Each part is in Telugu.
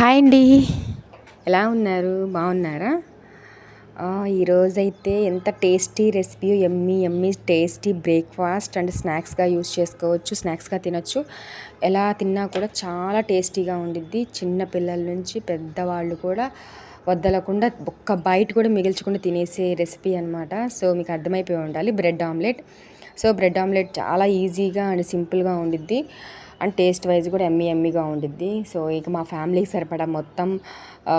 హాయ్ అండి. ఎలా ఉన్నారు? బాగున్నారా? ఈరోజైతే ఎంత టేస్టీ రెసిపీ ఎమ్మి ఎమ్మి టేస్టీ బ్రేక్ఫాస్ట్ అండ్ స్నాక్స్గా యూస్ చేసుకోవచ్చు. స్నాక్స్గా తినచ్చు. ఎలా తిన్నా కూడా చాలా టేస్టీగా ఉండిద్ది. చిన్న పిల్లల నుంచి పెద్దవాళ్ళు కూడా వద్దలకుండా ఒక్క బయట కూడా మిగిల్చకుండా తినేసే రెసిపీ అనమాట సో మీకు అర్థమైపోయి ఉండాలి. Bread omelette. So bread omelette చాలా ఈజీగా అండ్ సింపుల్గా ఉండిద్ది. అండ్ టేస్ట్ వైజ్ కూడా ఎమ్మి ఎమ్మిగా ఉండిద్ది. సో ఇక మా ఫ్యామిలీకి సరిపడా మొత్తం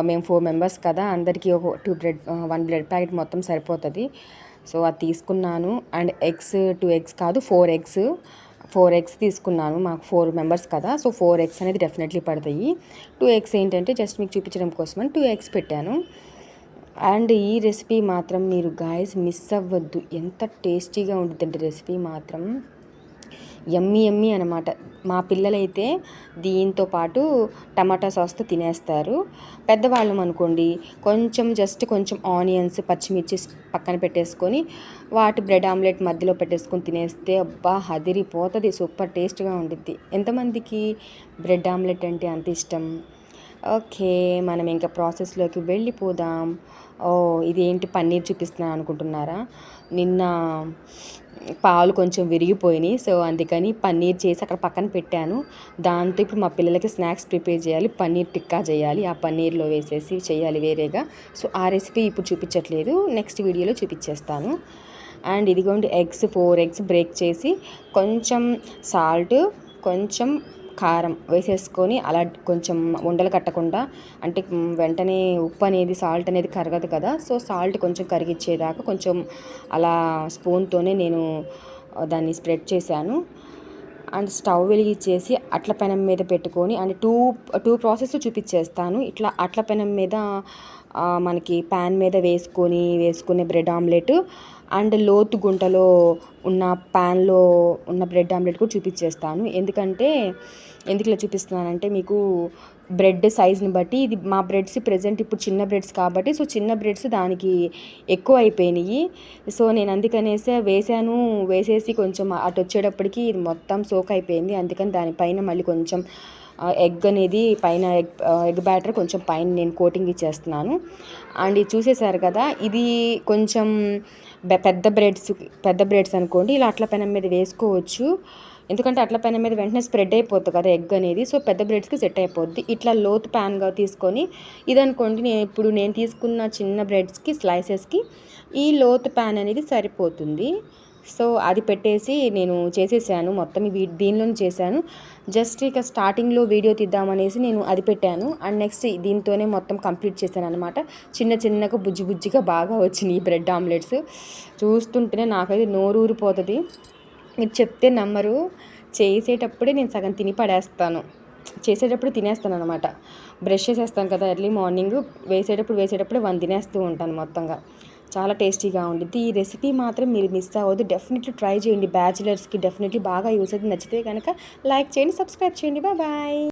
మేము ఫోర్ మెంబర్స్ కదా అందరికీ ఒక two bread one bread packet మొత్తం సరిపోతుంది. సో అది తీసుకున్నాను. అండ్ ఎగ్స్ టూ ఎగ్స్ కాదు ఫోర్ ఎగ్స్ ఫోర్ ఎగ్స్ తీసుకున్నాను. మాకు ఫోర్ మెంబర్స్ కదా సో ఫోర్ ఎగ్స్ అనేది డెఫినెట్లీ పడతాయి. టూ ఎగ్స్ ఏంటంటే జస్ట్ మీకు చూపించడం కోసమని టూ ఎగ్స్ పెట్టాను. అండ్ ఈ రెసిపీ మాత్రం మీరు గాయస్ మిస్ అవ్వద్దు. ఎంత టేస్టీగా ఉంటుందంటే రెసిపీ మాత్రం. ఎమ్మి ఎమ్మి అనమాట మా పిల్లలైతే దీంతో పాటు టమాటా సాస్తో తినేస్తారు. పెద్దవాళ్ళం అనుకోండి కొంచెం జస్ట్ కొంచెం ఆనియన్స్ పచ్చిమిర్చి పక్కన పెట్టేసుకొని వాటి బ్రెడ్ ఆమ్లెట్ మధ్యలో పెట్టేసుకొని తినేస్తే అబ్బా హదిరిపోతుంది సూపర్ టేస్ట్గా ఉంటుంది ఎంతమందికి బ్రెడ్ ఆమ్లెట్ అంటే అంత ఇష్టం? ఓకే మనం ఇంకా ప్రాసెస్లోకి వెళ్ళిపోదాం. ఓ ఇదేంటి పన్నీర్ చూపిస్తున్నాను అనుకుంటున్నారా? నిన్న పాలు కొంచెం విరిగిపోయినాయి సో అందుకని పన్నీర్ చేసి అక్కడ పక్కన పెట్టాను. దాంతో ఇప్పుడు మా పిల్లలకి స్నాక్స్ ప్రిపేర్ చేయాలి పన్నీర్ టిక్కా చేయాలి ఆ పన్నీర్లో వేసేసి చేయాలి వేరేగా. సో ఆ రెసిపీ ఇప్పుడు చూపించట్లేదు నెక్స్ట్ వీడియోలో చూపించేస్తాను. అండ్ ఇదిగోండి ఎగ్స్ ఫోర్ ఎగ్స్ బ్రేక్ చేసి కొంచెం సాల్ట్ కొంచెం కారం వేసేసుకొని అలా కొంచెం ఉండలు కట్టకుండా అంటే వెంటనే ఉప్పు అనేది సాల్ట్ అనేది కరగదు కదా. సో సాల్ట్ కొంచెం కరిగిచ్చేదాకా కొంచెం అలా స్పూన్తోనే నేను దాన్ని స్ప్రెడ్ చేశాను. అండ్ స్టవ్ వెలిగించేసి అట్ల పెనం మీద పెట్టుకొని అండ్ టూ టూ ప్రాసెస్ చూపించేస్తాను ఇట్లా అట్ల పెనం మీద మనకి ప్యాన్ మీద వేసుకొని వేసుకునే బ్రెడ్ ఆమ్లెట్ అండ్ లోతు గుంటలో ఉన్న ప్యాన్లో ఉన్న బ్రెడ్ ఆమ్లెట్ కూడా చూపించేస్తాను ఎందుకంటే ఎందుకు ఇలా చూపిస్తున్నానంటే మీకు బ్రెడ్ సైజ్ని బట్టి ఇది మా బ్రెడ్స్ ప్రజెంట్ ఇప్పుడు చిన్న బ్రెడ్స్ కాబట్టి సో చిన్న బ్రెడ్స్ దానికి ఎక్కువ అయిపోయినాయి. సో నేను అందుకనేసే వేసాను. వేసేసి కొంచెం అటు వచ్చేటప్పటికి ఇది మొత్తం సోక్ అయిపోయింది. అందుకని దానిపైన మళ్ళీ కొంచెం ఎగ్ అనేది పైన ఎగ్ ఎగ్ బ్యాటర్ కొంచెం పైన నేను కోటింగ్ ఇచ్చేస్తున్నాను. అండ్ ఇది చూసేసారు కదా ఇది కొంచెం పెద్ద బ్రెడ్స్ పెద్ద బ్రెడ్స్ అనుకోండి ఇలా అట్ల పెనం మీద వేసుకోవచ్చు. ఎందుకంటే అట్ల పైన మీద వెంటనే స్ప్రెడ్ అయిపోతుంది కదా ఎగ్ అనేది. సో పెద్ద బ్రెడ్స్కి సెట్ అయిపోద్ది. ఇట్లా లోతు ప్యాన్గా తీసుకొని ఇదనుకోండి నేను ఇప్పుడు నేను తీసుకున్న చిన్న బ్రెడ్స్కి స్లైసెస్కి ఈ లోతు ప్యాన్ అనేది సరిపోతుంది. సో అది పెట్టేసి నేను చేసేసాను. మొత్తం వీ దీనిలోనే చేశాను. జస్ట్ ఇక స్టార్టింగ్లో వీడియో తీద్దామనేసి నేను అది పెట్టాను. అండ్ నెక్స్ట్ దీంతోనే మొత్తం కంప్లీట్ చేశాను అనమాట చిన్న చిన్నగా బుజ్జి బుజ్జిగా బాగా వచ్చినాయి ఈ బ్రెడ్ ఆమ్లెట్స్. చూస్తుంటేనే నాకైతే నోరు ఊరిపోతుంది మీరు చెప్తే నమ్మరు. చేసేటప్పుడే నేను సగం తిని పడేస్తాను. చేసేటప్పుడు తినేస్తాను అనమాట బ్రష్ చేసేస్తాను కదా ఎర్లీ మార్నింగ్. వేసేటప్పుడు వేసేటప్పుడు వన్ తినేస్తూ ఉంటాను మొత్తంగా. చాలా టేస్టీగా ఉండిద్ది. ఈ రెసిపీ మాత్రం మీరు మిస్ అవ్వద్దు. డెఫినెట్లీ ట్రై చేయండి. బ్యాచిలర్స్కి డెఫినెట్లీ బాగా యూస్ అవుతుంది. నచ్చితే కనుక లైక్ చేయండి సబ్స్క్రైబ్ చేయండి. బాయ్.